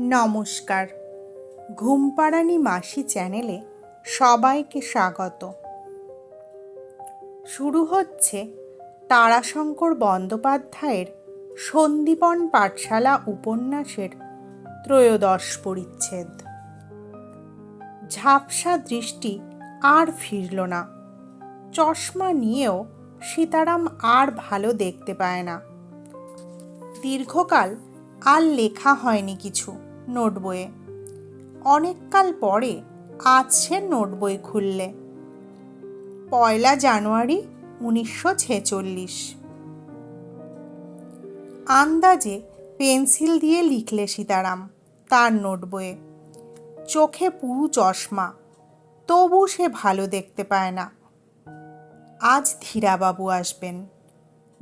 নমস্কার। ঘুমপাড়ানি মাসি চ্যানেলে সবাইকে স্বাগত। শুরু হচ্ছে তারাশঙ্কর বন্দ্যোপাধ্যায়ের সন্দীপন পাঠশালা উপন্যাসের ত্রয়োদশ পরিচ্ছেদ। ঝাপসা দৃষ্টি আর ফিরল না। চশমা নিয়েও সীতারাম আর ভালো দেখতে পায় না। দীর্ঘকাল আর লেখা হয়নি কিছু। নোট বইয়ে। অনেককাল পরে সে নোট বই খুললে। পয়লা জানুয়ারি উনিশশো ছেচল্লিশ। আন্দাজে পেন্সিল দিয়ে লিখলে সীতারাম তার নোট বইয়ে। চোখে পুরু চশমা, তবু সে ভালো দেখতে পায় না। আজ ধীরাবাবু আসবেন।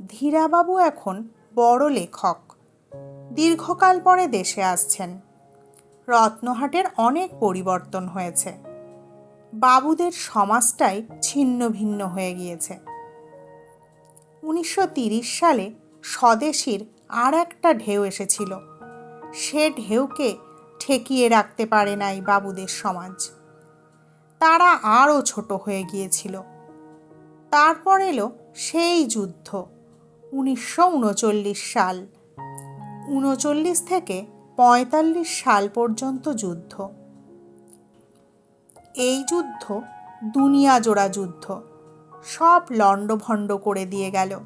ধীরাবাবু এখন বড় লেখক। দীর্ঘকাল পরে দেশে আসছেন। রত্নহাটের অনেক পরিবর্তন হয়েছে। বাবুদের সমাজটাই ছিন্ন ভিন্ন হয়ে গিয়েছে। উনিশশো সালে স্বদেশীর আর একটা ঢেউ এসেছিল। সে ঢেউকে ঠেকিয়ে রাখতে পারে নাই বাবুদের সমাজ। তারা আরও ছোট হয়ে গিয়েছিল। তারপর এলো সেই যুদ্ধ, উনিশশো উনচল্লিশ সাল। উনচল্লিশ থেকে পঁয়তাল্লিশ সাল পর্যন্ত যুদ্ধ। এই যুদ্ধ দুনিয়া জোড়া যুদ্ধ। সব লণ্ডভণ্ড করে দিয়ে গেল।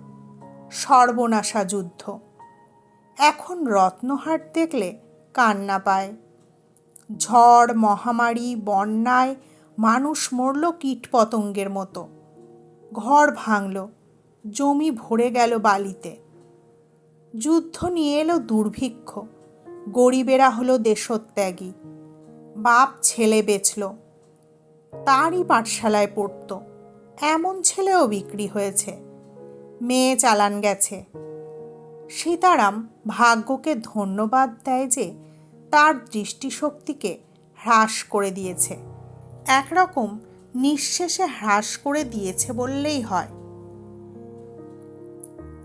সর্বনাশা যুদ্ধ। এখন রত্নহাট দেখলে কান্না পায়। ঝড়, মহামারী, বন্যায় মানুষ মরল কীটপতঙ্গের মতো। ঘর ভাঙল, জমি ভরে গেল বালিতে। যুদ্ধ নিয়ে এলো দুর্ভিক্ষ। গরিবেরা হলো দেশত্যাগী। বাপ ছেলে বেচল। তারই পাঠশালায় পড়ত। এমন ছেলেও বিক্রি হয়েছে। মেয়ে চালান গেছে। সীতারাম ভাগ্যকে ধন্যবাদ দেয় যে তার দৃষ্টিশক্তিকে হ্রাস করে দিয়েছে। একরকম নিঃশেষে হ্রাস করে দিয়েছে বললেই হয়।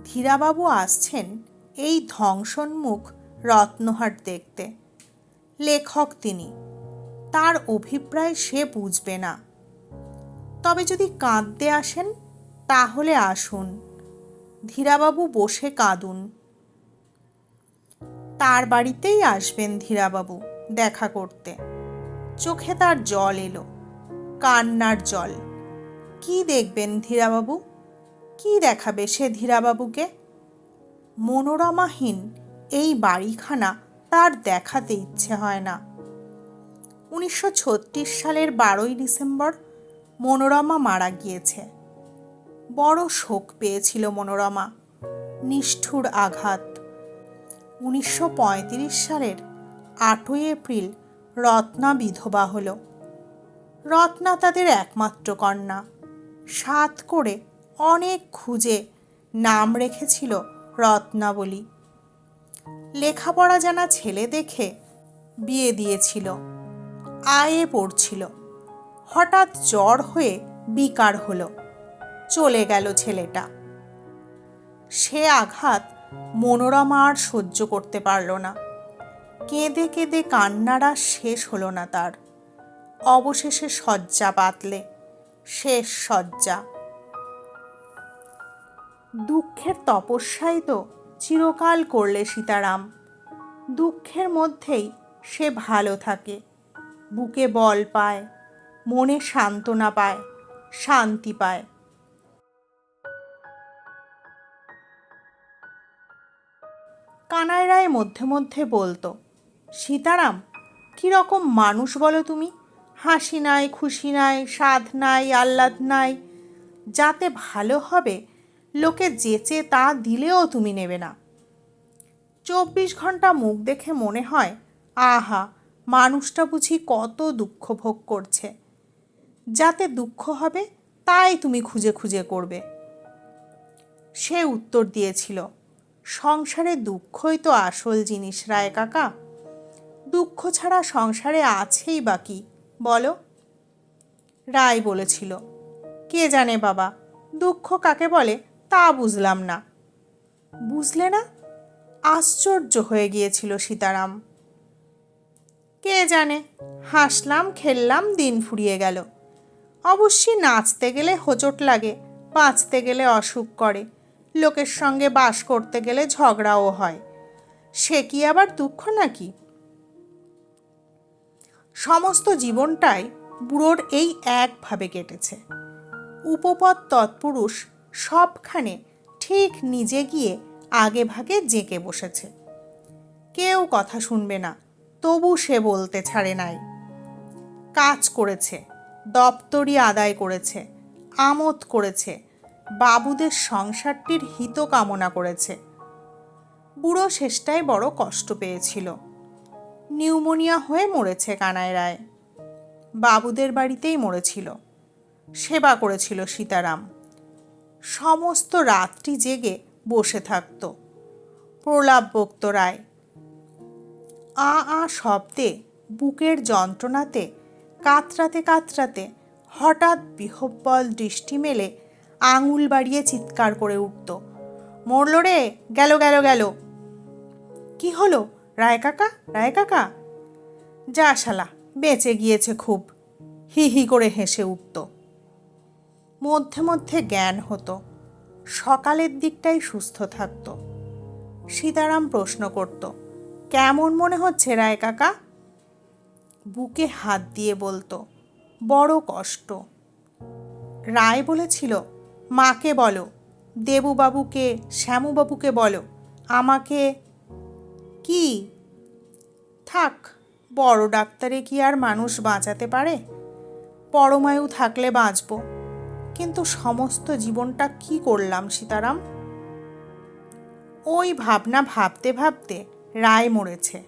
ধীরাবাবু আসছেন এই ধ্বংসন্মুখ রত্নহাট দেখতে। লেখক তিনি। তার অভিপ্রায় সে বুঝবে না। তবে যদি কাঁদতে আসেন, তাহলে আসুন। ধীরাবাবু বসে কাঁদুন। তার বাড়িতেই আসবেন ধীরাবাবু দেখা করতে। চোখে তার জল এলো, কান্নার জল। কি দেখবেন ধীরাবাবু? কি দেখাবে সে ধীরাবাবুকে? মনোরমাহীন এই বাড়িখানা তার দেখাতে ইচ্ছে হয় না। উনিশশো ছত্রিশ সালের বারোই ডিসেম্বর মনোরমা মারা গিয়েছে। বড় শোক পেয়েছিল মনোরমা। নিষ্ঠুর আঘাত। উনিশশো পঁয়ত্রিশ সালের আটই এপ্রিল রত্না বিধবা হল। রত্না তাদের একমাত্র কন্যা। সাত করে অনেক খুঁজে নাম রেখেছিল রত্নাবলী লেখাপড়া জানা ছেলে দেখে বিয়ে দিয়েছিল। আয়ে পড়ছিল। হঠাৎ জ্বর হয়ে বিকার হলো। চলে গেল ছেলেটা। সে আঘাত মনোরমা আর সহ্য করতে পারল না। কেঁদে কেঁদে কান্নারা শেষ হলো না তার। অবশেষে শয্যা পাতলে। শেষ শয্যা। দুঃখের তপস্যাই তো চিরকাল করলে সীতারাম। দুঃখের মধ্যেই সে ভালো থাকে। বুকে বল পায়, মনে সান্ত্বনা পায়, শান্তি পায়। কানাই রায় মধ্যে মধ্যে বলতো, সীতারাম কীরকম মানুষ বলো তুমি? হাসি নাই, খুশি নাই সাধ নাই, আহ্লাদ নাই। যাতে ভালো হবে লোকে যেচে তা দিলেও তুমি নেবে না। চব্বিশ ঘণ্টা মুখ দেখে মনে হয়, আহা, মানুষটা বুঝি কত দুঃখ ভোগ করছে। যাতে দুঃখ হবে, তাই তুমি খুঁজে খুঁজে করবে। সে উত্তর দিয়েছিল, সংসারে দুঃখই তো আসল জিনিস, রায় কাকা। দুঃখ ছাড়া সংসারে আছেই বাকি বলো? রায় বলেছিল, কে জানে বাবা, দুঃখ কাকে বলে? তা বুঝলাম না। বুঝলে না? আশ্চর্য হয়ে গিয়েছিল সীতারাম। কে জানে? হাসলাম, খেললাম, দিন ফুরিয়ে গেল। অবশ্যই নাচতে গেলে হোঁচট লাগে, বাঁচতে গেলে অসুখ করে, লোকের সঙ্গে বাস করতে গেলে ঝগড়াও হয়। সে কি আবার দুঃখ নাকি? সমস্ত জীবনটাই বুড়োর এই একভাবে কেটেছে। উপপদ তৎপুরুষ সবখানে ঠিক নিজে গিয়ে আগে ভাগে জেঁকে বসেছে। কেউ কথা শুনবে না, তবু সে বলতে ছাড়ে নাই। কাজ করেছে দপ্তরি আদায় করেছে, আমোদ করেছে, বাবুদের সংসারটির হিত কামনা করেছে। বুড়ো শেষটায় বড় কষ্ট পেয়েছিল। নিউমোনিয়া হয়ে মরেছে কানায় রায়। বাবুদের বাড়িতেই মরেছিল। সেবা করেছিল সীতারাম। সমস্ত রাত্রি জেগে বসে থাকত। প্রলাপ বক্ত রায়, আ আ শব্দে বুকের যন্ত্রণাতে, কাতরাতে কাতরাতে হঠাৎ বিহব্বল দৃষ্টি মেলে আঙুল বাড়িয়ে চিৎকার করে উঠত। মরল রে, গেল গেল গেল। কি হলো? রায় কাকা রায় কাকা। যা শালা, বেঁচে গিয়েছে খুব। হি হি করে হেসে উঠত। মধ্যে মধ্যে জ্ঞান হতো। সকালের দিকটাই সুস্থ থাকতো। সীতারাম প্রশ্ন করত, কেমন মনে হচ্ছে রায় কাকা? বুকে হাত দিয়ে বলতো, বড় কষ্ট। রায় বলেছিল, মাকে বলো, দেবুবাবুকে, শ্যামুবাবুকে বলো, আমাকে কি? থাক, বড় ডাক্তারে কি আর মানুষ বাঁচাতে পারে? পরমায়ু থাকলে বাঁচব। কিন্তু সমস্ত জীবনটা কি করলাম, সীতারাম? ওই ভাবনা ভাবতে ভাবতে রায় মরেছে।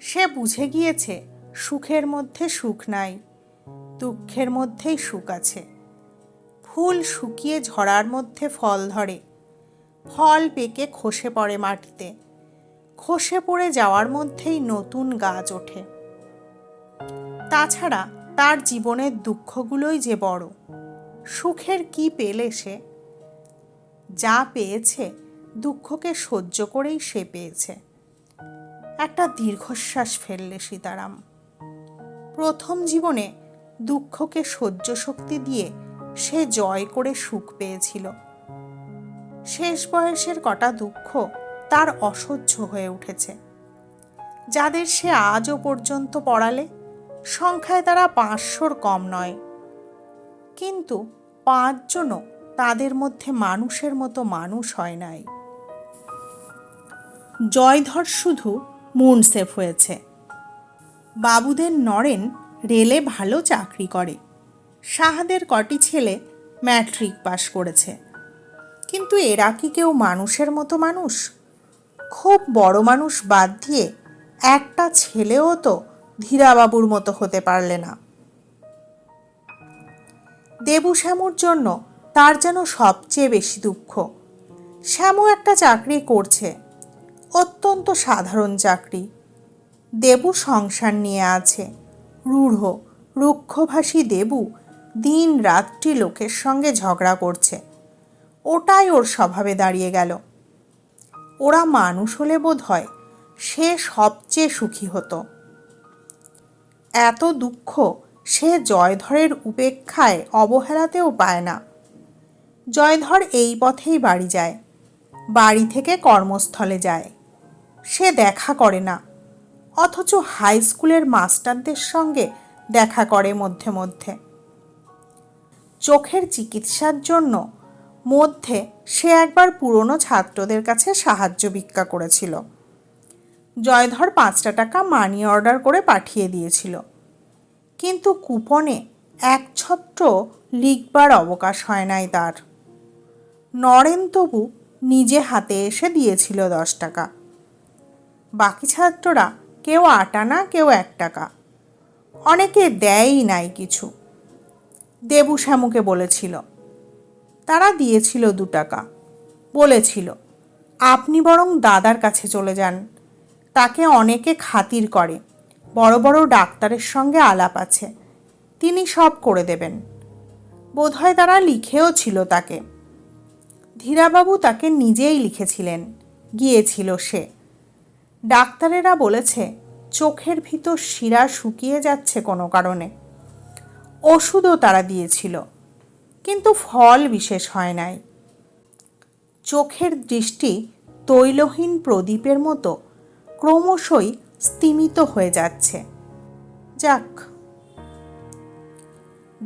সে বুঝে গিয়েছে সুখের মধ্যে সুখ নাই, দুঃখের মধ্যেই সুখ আছে। ফুল শুকিয়ে ঝরার মধ্যে ফল ধরে, ফল পেকে খসে পড়ে মাটিতে, খসে পড়ে যাওয়ার মধ্যেই নতুন গাছ ওঠে। তাছাড়া তার জীবনের দুঃখগুলোই যে বড়। সুখের কি পেলে সে? যা পেয়েছে, দুঃখকে সহ্য করেই সে পেয়েছে। একটা দীর্ঘশ্বাস ফেললে সীতারাম। প্রথম জীবনে দুঃখকে সহ্য শক্তি দিয়ে সে জয় করে সুখ পেয়েছিল। শেষ বয়সের কটা দুঃখ তার অসহ্য হয়ে উঠেছে। যাদের সে আজও পর্যন্ত পড়ালে, সংখ্যায় তারা পাঁচশোর কম নয়। কিন্তু পাঁচজনও তাদের মধ্যে মানুষের মতো মানুষ হয় নাই। জয়ধর শুধু মুনসেফ হয়েছে। বাবুদের নরেন রেলে ভালো চাকরি করে। সাহাদের কটি ছেলে ম্যাট্রিক পাশ করেছে। কিন্তু এরা কি কেউ মানুষের মতো মানুষ? খুব বড় মানুষ বাদ দিয়ে একটা ছেলেও তো ধীরাবাবুর মতো হতে পারলে না। দেবু শ্যামুর জন্য তার যেন সবচেয়ে বেশি দুঃখ। শ্যামু একটা চাকরি করছে, অত্যন্ত সাধারণ চাকরি। দেবু সংসার নিয়ে আছে। রূঢ়, রুক্ষভাষী দেবু দিন রাত্রি লোকের সঙ্গে ঝগড়া করছে। ওটাই ওর স্বভাবে দাঁড়িয়ে গেল। ওরা মানুষ হলে বোধ হয় সে সবচেয়ে সুখী হতো। এত দুঃখ সে জয়ধরের উপেক্ষায় অবহেলাতেও পায় না। জয়ধর এই পথেই বাড়ি যায়, বাড়ি থেকে কর্মস্থলে যায়। সে দেখা করে না, অথচ হাই স্কুলের মাস্টারদের সঙ্গে দেখা করে মধ্যে মধ্যে। চোখের চিকিৎসার জন্য মধ্যে সে একবার পুরনো ছাত্রদের কাছে সাহায্য ভিক্ষা করেছিল। জয়ধর পাঁচটা টাকা মানি অর্ডার করে পাঠিয়ে দিয়েছিল। কিন্তু কুপনে এক ছত্র লিখবার অবকাশ হয় নাই তার। নরেন তবু নিজে হাতে এসে দিয়েছিল দশ টাকা। বাকি ছাত্ররা কেউ আট আনা কেউ এক টাকা। অনেকে দেয়ই নাই কিছু। দেবু শ্যামুকে বলেছিল, তারা দিয়েছিল দু টাকা। বলেছিল, আপনি বরং দাদার কাছে চলে যান। তাকে অনেকে খাতির করে। বড় বড় ডাক্তারের সঙ্গে আলাপ আছে। তিনি সব করে দেবেন। বোধহয় তারা লিখেও ছিল তাকে। ধীরাবাবু তাকে নিজেই লিখেছিলেন। গিয়েছিল সে। ডাক্তারেরা বলেছে, চোখের ভিতর শিরা শুকিয়ে যাচ্ছে কোনো কারণে। ওষুধও তারা দিয়েছিল। কিন্তু ফল বিশেষ হয় নাই। চোখের দৃষ্টি তৈলহীন প্রদীপের মতো ক্রমশই স্তিমিত হয়ে যাচ্ছে। যাক।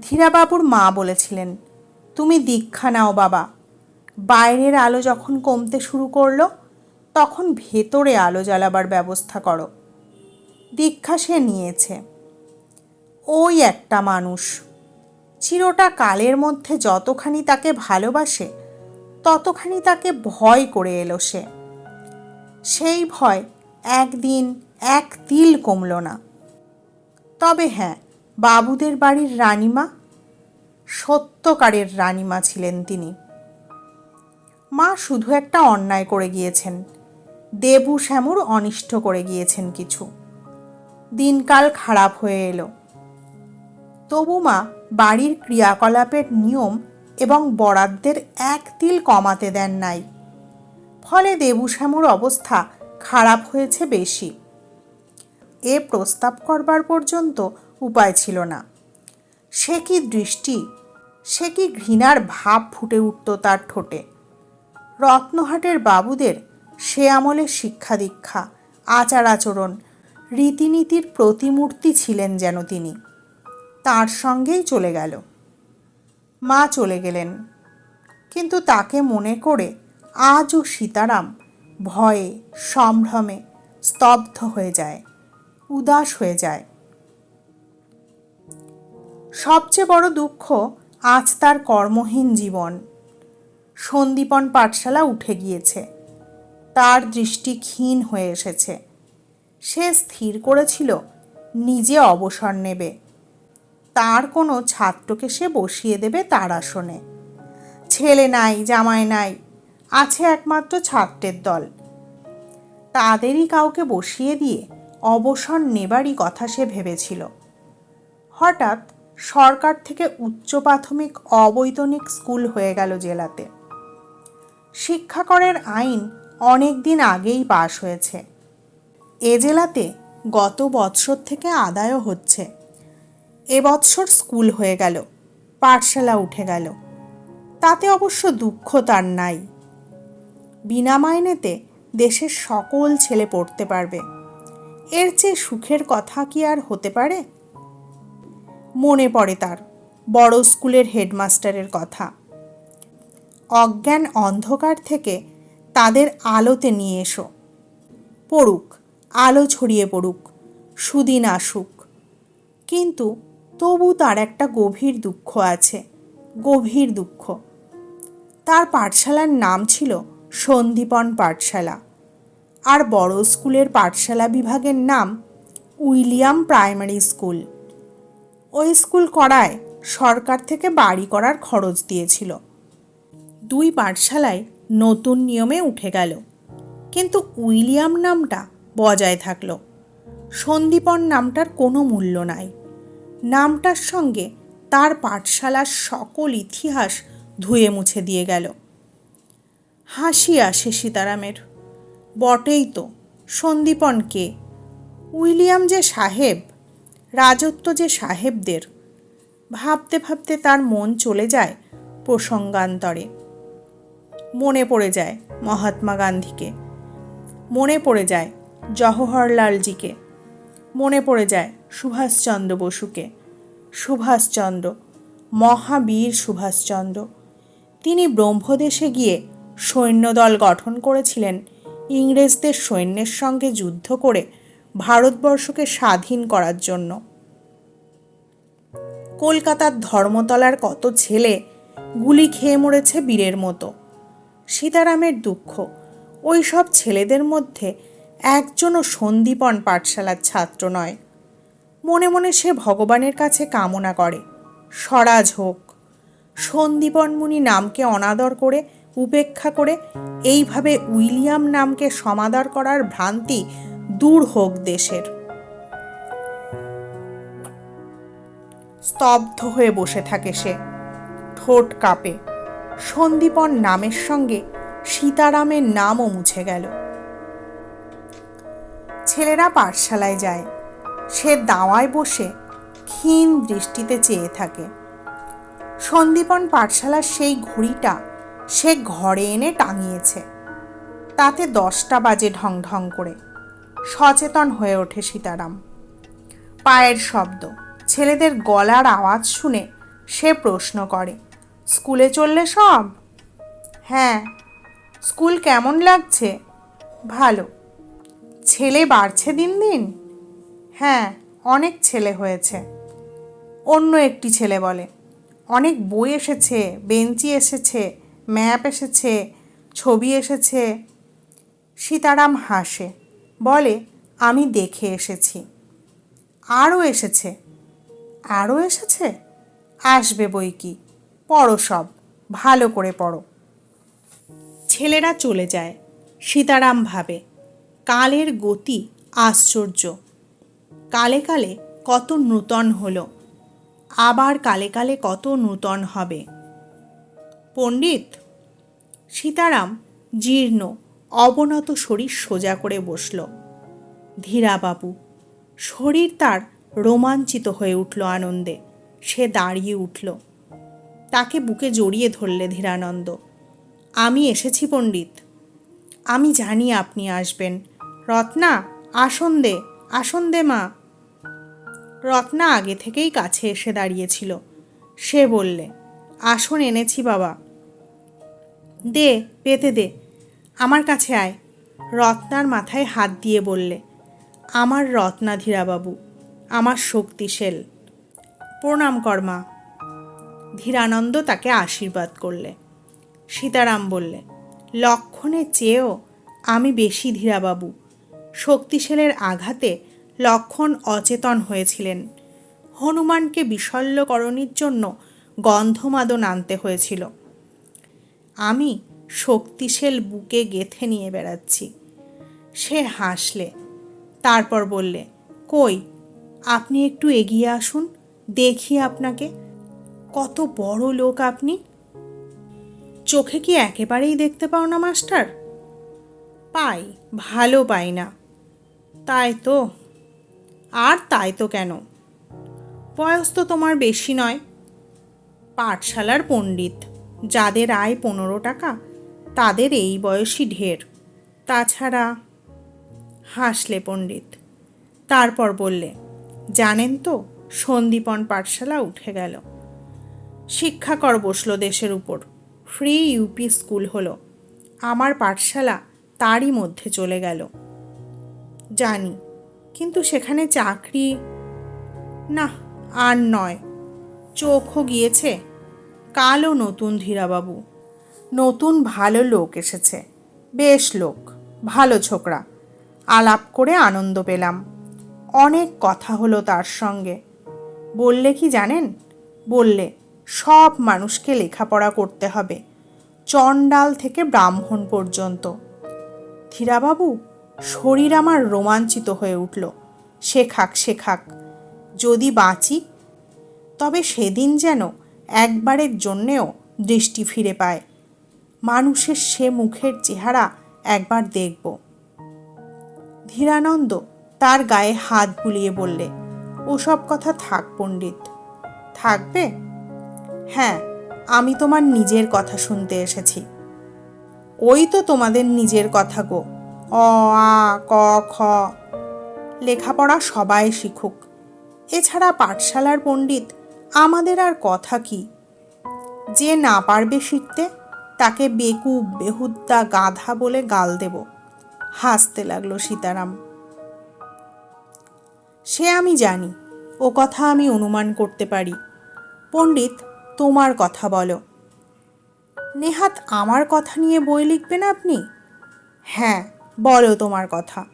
ধীরাবাবুর মা বলেছিলেন, তুমি দীক্ষা নাও বাবা। বাইরের আলো যখন কমতে শুরু করল, তখন ভেতরে আলো জ্বালাবার ব্যবস্থা করো। দীক্ষা সে নিয়েছে। ওই একটা মানুষ। চিরটা কালের মধ্যে যতখানি তাকে ভালোবাসে, ততখানি তাকে ভয় করে এলো সে। সেই ভয় একদিন এক তিল কমল না। তবে হ্যাঁ বাবুদের বাড়ির রানীমা, সত্যকারের রানীমা ছিলেন তিনি। মা শুধু একটা অন্যায় করে গিয়েছেন। দেবু শ্যামুর অনিষ্ট করে গিয়েছেন কিছু। দিনকাল খারাপ হয়ে এলো। তবু মা বাড়ির ক্রিয়াকলাপের নিয়ম এবং বরাদ্দের এক তিল কমাতে দেন নাই। ফলে দেবু শ্যামুর অবস্থা খারাপ হয়েছে বেশি। এ প্রস্তাব করবার পর্যন্ত উপায় ছিল না। সে কি দৃষ্টি, সে কি ঘৃণার ভাব ফুটে উঠত তার ঠোঁটে। রত্নহাটের বাবুদের সে আমলে শিক্ষা দীক্ষা, আচার আচরণ, রীতিনীতির প্রতিমূর্তি ছিলেন যেন তিনি। তার সঙ্গেই চলে গেল। মা চলে গেলেন। কিন্তু তাকে মনে করে আজও সীতারাম ভয়ে, সম্ভ্রমে, স্তব্ধ হয়ে যায়। উদাস হয়ে যায়। সবচেয়ে বড় দুঃখ আজ তার কর্মহীন জীবন। সন্দীপন পাঠশালা উঠে গিয়েছে। তার দৃষ্টি ক্ষীণ হয়ে এসেছে। সে স্থির করেছিল, নিজে অবসর নেবে। তার কোনো ছাত্রকে সে বসিয়ে দেবে তার আসনে। ছেলে নাই, জামাই নাই, আছে একমাত্র ছাত্রের দল। তাদেরই কাউকে বসিয়ে দিয়ে অবসর নেবারই কথা সে ভেবেছিল। হঠাৎ সরকার থেকে উচ্চ প্রাথমিক অবৈতনিক স্কুল হয়ে গেল জেলাতে। শিক্ষাকরের আইন অনেক দিন আগেই পাশ হয়েছে। এ জেলাতে গত বৎসর থেকে আদায়ও হচ্ছে। এবৎসর স্কুল হয়ে গেল, পাঠশালা উঠে গেল। তাতে অবশ্য দুঃখ তার নাই। বিনা মাইনেতে দেশের সকল ছেলে পড়তে পারবে। এর চেয়ে সুখের কথা কি আর হতে পারে? মনে পড়ে তার বড় স্কুলের হেডমাস্টারের কথা। অজ্ঞান অন্ধকার থেকে তাদের আলোতে নিয়ে এসো। পড়ুক, আলো ছড়িয়ে পড়ুক, সুদিন আসুক। কিন্তু তবু তার একটা গভীর দুঃখ আছে, গভীর দুঃখ। তার পাঠশালার নাম ছিল সন্দীপন পাঠশালা। আর বড় স্কুলের পাঠশালা বিভাগের নাম উইলিয়াম প্রাইমারি স্কুল। ওই স্কুল করায় সরকার থেকে বাড়ি করার খরচ দিয়েছিল। দুই পাঠশালায় নতুন নিয়মে উঠে গেল। কিন্তু উইলিয়াম নামটা বজায় থাকল। সন্দীপন নামটার কোনো মূল্য নাই। নামটার সঙ্গে তার পাঠশালার সকল ইতিহাস ধুয়ে মুছে দিয়ে গেল। হাসি আসে সীতারামের। বটেই তো। সন্দীপন কে? উইলিয়াম যে সাহেব, রাজত্ব যে সাহেবদের, ভাবতে ভাবতে তার মন চলে যায় প্রসঙ্গান্তরে। মনে পড়ে যায় মহাত্মা গান্ধীকে। মনে পড়ে যায় জওহরলালজিকে। মনে পড়ে যায় সুভাষচন্দ্র বসুকে। সুভাষচন্দ্র, মহাবীর সুভাষচন্দ্র। তিনি ব্রহ্মদেশে গিয়ে সৈন্যদল গঠন করেছিলেন ইংরেজদের সৈন্যের সঙ্গে যুদ্ধ করে ভারতবর্ষকে স্বাধীন করার জন্য। কলকাতার ধর্মতলার কত ছেলে গুলি খেয়ে মরেছে বীরের মতো। সীতারামের দুঃখ। ওই সব ছেলেদের মধ্যে একজনও সন্দীপন পাঠশালার ছাত্র নয়। মনে মনে সে ভগবানের কাছে কামনা করে, স্বরাজ হোক। সন্দীপন মুনি নামকে অনাদর করে উপেক্ষা করে এইভাবে উইলিয়াম নামকে সমাদর করার ভ্রান্তি দূর হোক দেশের। স্তব্ধ হয়ে বসে থাকে সে। ঠোঁট কাঁপে। সন্দীপন নামের সঙ্গে সীতারামের নামও মুছে গেল। ছেলেরা পাঠশালায় যায়। সে দাওয়ায় বসে ক্ষীণ দৃষ্টিতে চেয়ে থাকে। সন্দীপন পাঠশালার সেই ঘড়িটা সে ঘরে এনে টাঙিয়েছে। তাতে দশটা বাজে ঢং ঢং করে। সচেতন হয়ে ওঠে সীতারাম। পায়ের শব্দ, ছেলেদের গলার আওয়াজ শুনে সে প্রশ্ন করে, স্কুলে চললে সব? হ্যাঁ। স্কুল কেমন লাগছে? ভালো। ছেলে বাড়ছে দিন দিন? হ্যাঁ অনেক ছেলে হয়েছে। অন্য একটি ছেলে বলে, অনেক বই এসেছে, বেঞ্চি এসেছে। ম্যাপ এসেছে, ছবি এসেছে। সীতারাম হাসে, বলে, আমি দেখে এসেছি। আরও এসেছে। আরও এসেছে? আসবে বই কি? পড়ো সব, ভালো করে পড়ো। ছেলেরা চলে যায়, সীতারাম ভাবে, কালের গতি আশ্চর্য। কালে কালে কত নূতন হলো। আবার কালে কালে কত নূতন হবে। পণ্ডিত? সীতারাম জীর্ণ, অবনত শরীর সোজা করে বসল। ধীরাবাবু, শরীর তার রোমাঞ্চিত হয়ে উঠল আনন্দে। সে দাঁড়িয়ে উঠল। তাকে বুকে জড়িয়ে ধরলে ধীরানন্দ। আমি এসেছি পণ্ডিত। আমি জানি আপনি আসবেন। রত্না, আসন দে আসন দে মা। রত্না আগে থেকেই কাছে এসে দাঁড়িয়েছিল। সে বললে, আসন এনেছি বাবা। দে, পেতে দে। আমার কাছে আয়। রত্নার মাথায় হাত দিয়ে বললে, আমার রত্না ধীরাবাবু আমার শক্তিশেল প্রণাম কর্মা ধীরানন্দ তাকে আশীর্বাদ করলে। সীতারাম বললে লক্ষণের চেয়েও আমি বেশি ধীরাবাবু। শক্তিশালের আঘাতে লক্ষণ অচেতন হয়েছিলেন। হনুমানকে বিশল্যকরণের জন্য গন্ধমাদন আনতে হয়েছিল। আমি শক্তিশাল বুকে গেথে নিয়ে বেড়াচ্ছি। সে হাসলে, তারপর বললে, কই, আপনি একটু এগিয়ে আসুন, দেখি আপনাকে, কত বড় লোক আপনি। চোখে কি একেবারেই দেখতে পাও না, মাস্টার? পাই, ভালো পাই না। তাই তো? আর তাই তো কেন? বয়স তো তোমার বেশি নয়। পাঠশালার পণ্ডিত। যাদের আয় পনেরো টাকা, তাদের এই বয়সই ঢের। তাছাড়া হাসলে পণ্ডিত। তারপর বললে, জানেন তো, সন্দীপন পাঠশালা উঠে গেল। শিক্ষাকর বসল দেশের উপর। ফ্রি ইউপি স্কুল হলো। আমার পাঠশালা তারই মধ্যে চলে গেল। জানি, কিন্তু সেখানে চাকরি, না, আর নয়। চোখও গিয়েছে কালও নতুন ধীরাবাবু। নতুন ভালো লোক এসেছে। বেশ লোক, ভালো ছোকরা। আলাপ করে আনন্দ পেলাম। অনেক কথা হলো তার সঙ্গে। বললে কি জানেন? বললে, সব মানুষকে লেখাপড়া করতে হবে। চণ্ডাল থেকে ব্রাহ্মণ পর্যন্ত। ধীরাবাবু, শরীর আমার রোমাঞ্চিত হয়ে উঠল। শেখাক শেখাক। যদি বাঁচি, তবে সেদিন যেন একবারের জন্যেও দৃষ্টি ফিরে পায়। মানুষের সে মুখের চেহারা একবার দেখব। ধীরানন্দ তার গায়ে হাত বুলিয়ে বললে, ওসব কথা থাক পণ্ডিত। থাকবে? হ্যাঁ আমি তোমার নিজের কথা শুনতে এসেছি। ওই তো তোমাদের নিজের কথা গো। অ, আ, ক, খ। লেখাপড়া সবাই শিখুক। এছাড়া পাঠশালার পণ্ডিত আমাদের আর কথা কি? যে না পারবে শিখতে, তাকে বেকুব, বেহুদ্দা, গাধা বলে গাল দেব। হাসতে লাগল সীতারাম। সে আমি জানি, ও কথা আমি অনুমান করতে পারি। পণ্ডিত, তোমার কথা বলো। নেহাত আমার কথা নিয়ে বই লিখবেন আপনি? হ্যাঁ বলো তোমার কথা।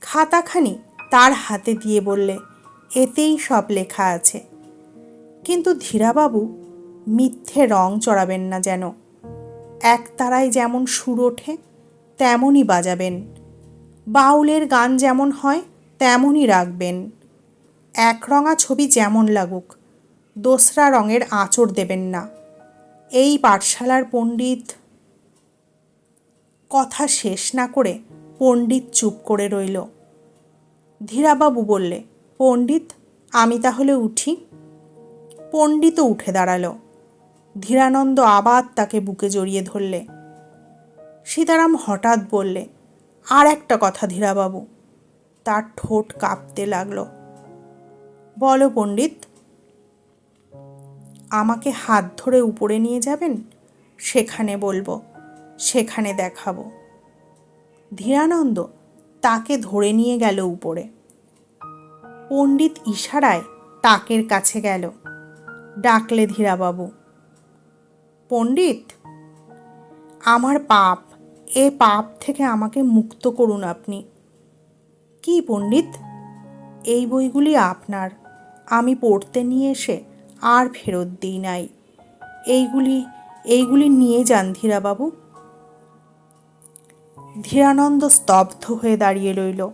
খাতাখানি তার হাতে দিয়ে বললে, এতেই সব লেখা আছে। কিন্তু ধীরাবাবু মিথ্যে রং চড়াবেন না যেন। এক তারায় যেমন সুর ওঠে, তেমনই বাজাবেন। বাউলের গান যেমন হয়, তেমনই রাখবেন। একরঙা ছবি যেমন লাগুক, দোসরা রঙের আঁচড় দেবেন না। এই পাঠশালার পণ্ডিত কথা শেষ না করে পণ্ডিত চুপ করে রইল। ধীরাবাবু বললে, পণ্ডিত, আমি তাহলে উঠি। পণ্ডিতও উঠে দাঁড়াল। ধীরানন্দ আবার তাকে বুকে জড়িয়ে ধরলে। সীতারাম হঠাৎ বললে, আর একটা কথা ধীরাবাবু, তার ঠোঁট কাঁপতে লাগল। বলো পণ্ডিত, আমাকে হাত ধরে উপরে নিয়ে যাবেন? সেখানে বলব, সেখানে দেখাবো। ধীরানন্দ তাকে ধরে নিয়ে গেল উপরে। পণ্ডিত ইশারায় তাকের কাছে গেল। ডাকলে ধীরাবাবু। পণ্ডিত, আমার পাপ, এ পাপ থেকে আমাকে মুক্ত করুন আপনি। কি পণ্ডিত? এই বইগুলি আপনার। আমি পড়তে নিয়ে এসে আর ফেরত দিই নাই। এইগুলি এইগুলি নিয়ে যান ধীরাবাবু। ধীরানন্দ স্তব্ধ হয়ে দাঁড়িয়ে রইল।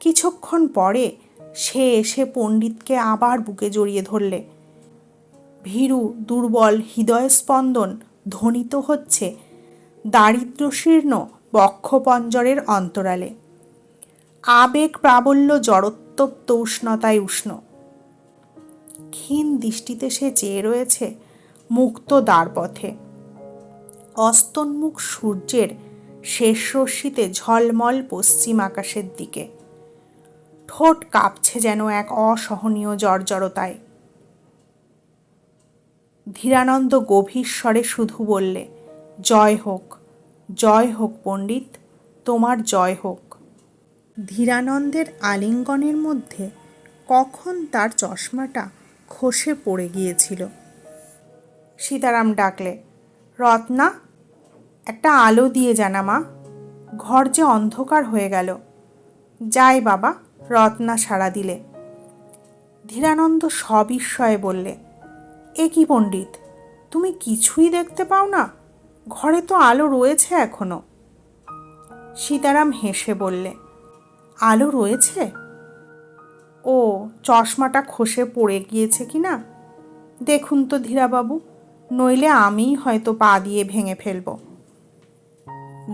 কিছুক্ষণ পরে সে এসে পণ্ডিতকে আবার বুকে জড়িয়ে ধরলে। ভীরু, দুর্বল হৃদয় স্পন্দন ধ্বনিত হচ্ছে দারিদ্র্যশীর্ণ বক্ষপঞ্জরের অন্তরালে। আবেগ প্রাবল্য জড়োত্তপ্ত উষ্ণতায় উষ্ণ। ক্ষীণ দৃষ্টিতে সে চেয়ে রয়েছে মুক্ত দ্বারপথে। অস্তন্মুখ সূর্যের শেষ রশ্মিতে ঝলমল পশ্চিম আকাশের দিকে। ঠোঁট কাঁপছে যেন এক অসহনীয় জর্জরতায়। ধীরানন্দ গভীর স্বরে শুধু বললে, জয় হোক জয় হোক পণ্ডিত, তোমার জয় হোক। ধীরানন্দের আলিঙ্গনের মধ্যে কখন তার চশমাটা খসে পড়ে গিয়েছিল। সীতারাম ডাকলে, রত্না, একটা আলো দিয়ে জানা মা, ঘর যে অন্ধকার হয়ে গেল। যাই বাবা, রত্না সাড়া দিলে। ধীরানন্দ সবিস্ময়ে বললে এ কি পণ্ডিত? তুমি কিছুই দেখতে পাও না? ঘরে তো আলো রয়েছে এখনও। সীতারাম হেসে বললে, আলো রয়েছে? ও, চশমাটা খসে পড়ে গিয়েছে কি না? দেখুন তো ধীরাবাবু, নইলে আমিই হয়তো পা দিয়ে ভেঙে ফেলব।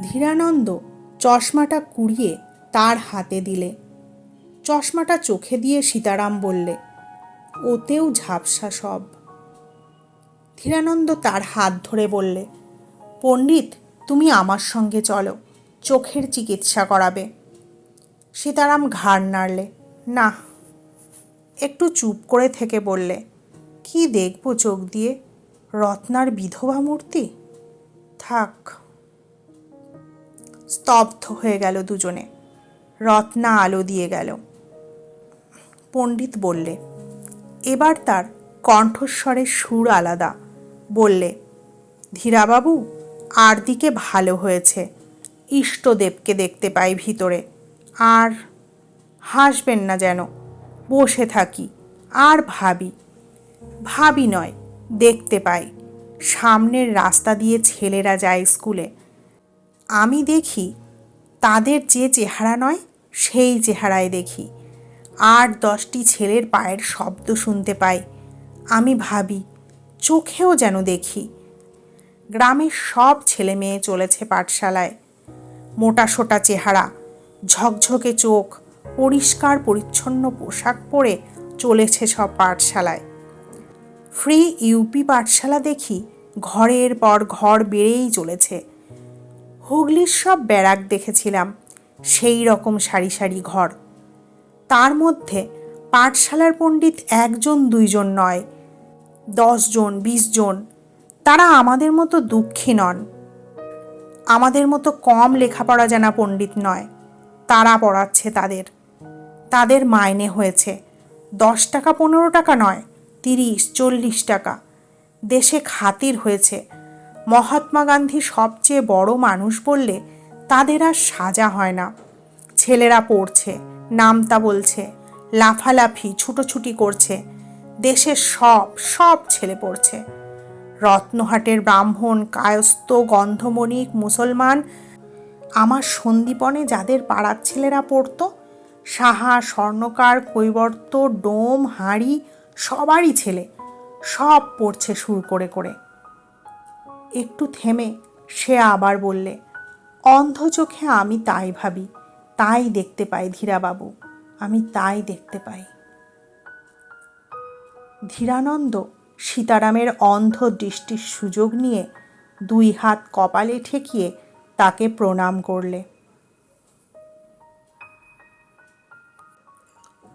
ধীরানন্দ চশমাটা কুড়িয়ে তার হাতে দিলে। চশমাটা চোখে দিয়ে সীতারাম বললে, ওতেও ঝাপসা সব। ধীরানন্দ তার হাত ধরে বললে, পণ্ডিত, তুমি আমার সঙ্গে চলো, চোখের চিকিৎসা করাবে। সীতারাম ঘাড় নাড়লে, না। একটু চুপ করে থেকে বললে, কি দেখব চোখ দিয়ে? রত্নার বিধবা মূর্তি? থাক। স্তব্ধ হয়ে গেল দুজনে। রত্না আলো দিয়ে গেল। পণ্ডিত বললে, এবার তার কণ্ঠস্বরের সুর আলাদা। বললে, ধীরাবাবু, আর দিকে ভালো হয়েছে। ইষ্টদেবকে দেখতে পাই ভিতরে। আর হাসবেন না যেন, বসে থাকি, আর ভাবি। ভাবি নয়, দেখতে পাই। সামনের রাস্তা দিয়ে ছেলেরা যায় স্কুলে। আমি দেখি, তাদের যে চেহারা নয়, সেই চেহারায় দেখি। আর দশটি ছেলের পায়ের শব্দ শুনতে পাই। আমি ভাবি চোখেও যেন দেখি। গ্রামের সব ছেলে মেয়ে চলেছে পাঠশালায়। মোটা সোটা চেহারা, ঝকঝকে চোখ, পরিষ্কার পরিচ্ছন্ন পোশাক পরে চলেছে সব পাঠশালায়। ফ্রি ইউপি পাঠশালা দেখি ঘরের পর ঘর বেড়েই চলেছে। হুগলির সব ব্যারাক দেখেছিলাম, সেই রকম সারি সারি ঘর। তার মধ্যে পাঠশালার পণ্ডিত একজন দুইজন নয় দশজন বিশ জন, তারা আমাদের মতো দুঃখী নন। আমাদের মতো কম লেখাপড়া জানা পণ্ডিত নয়। তারা পড়াচ্ছে তাদের। তাদের মাইনে হয়েছে। দশ টাকা পনেরো টাকা নয়, তিরিশ, চল্লিশ টাকা। দেশে খাতির হয়েছে। মহাত্মা গান্ধী সবচেয়ে বড় মানুষ বললে তাদের আর সাজা হয় না। ছেলেরা পড়ছে, নামতা বলছে, লাফালাফি, ছুটোছুটি করছে। দেশের সব সব ছেলে পড়ছে। রত্নহাটের ব্রাহ্মণ, কায়স্থ, গন্ধমণিক, মুসলমান, আমার সন্দীপনে যাদের পাড়ার ছেলেরা পড়তো, সাহা, স্বর্ণকার, কৈবর্ত, ডোম, হাঁড়ি, সবারই ছেলে, সব পড়ছে সুর করে করে। একটু থেমে সে আবার বললে, অন্ধ চোখে আমি তাই ভাবি, তাই দেখতে পাই ধীরাবাবু, আমি তাই দেখতে পাই। ধীরানন্দ সীতারামের অন্ধ দৃষ্টির সুযোগ নিয়ে দুই হাত কপালে ঠেকিয়ে তাকে প্রণাম করলে।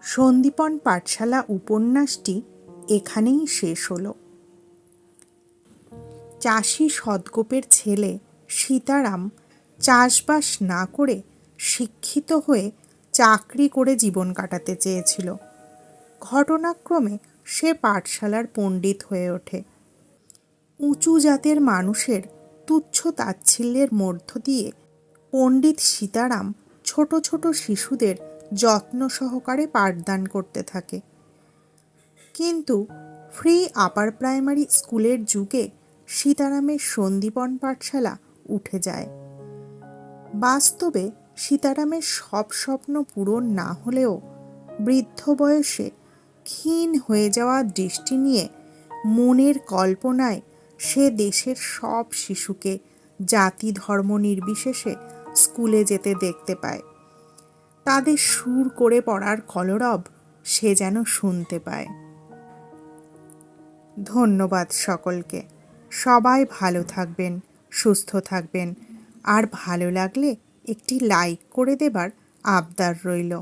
সন্দীপন পাঠশালা উপন্যাসটি এখানেই শেষ হলো। চাষি সদগোপের ছেলে সীতারাম চাষবাস না করে শিক্ষিত হয়ে চাকরি করে জীবন কাটাতে চেয়েছিল। ঘটনাক্রমে সে পাঠশালার পণ্ডিত হয়ে ওঠে। উঁচু জাতের মানুষের তুচ্ছ তাচ্ছিল্যের মধ্য দিয়ে পণ্ডিত সীতারাম ছোট ছোট শিশুদের যত্ন সহকারে পাঠদান করতে থাকে। কিন্তু ফ্রি আপার প্রাইমারি স্কুলের যুগে সীতারামের সন্দীপন পাঠশালা উঠে যায়। বাস্তবে সীতারামের সব স্বপ্ন পূরণ না হলেও বৃদ্ধ বয়সে ক্ষীণ হয়ে যাওয়া দৃষ্টি নিয়ে মনের কল্পনায় সে দেশের সব শিশুকে জাতি ধর্ম নির্বিশেষে স্কুলে যেতে দেখতে পায়। তাদের সুর করে পড়ার কলরব সে যেন শুনতে পায়। ধন্যবাদ সকলকে। সবাই ভালো থাকবেন, সুস্থ থাকবেন। আর ভালো লাগলে একটি লাইক করে দেবার আবদার রইল।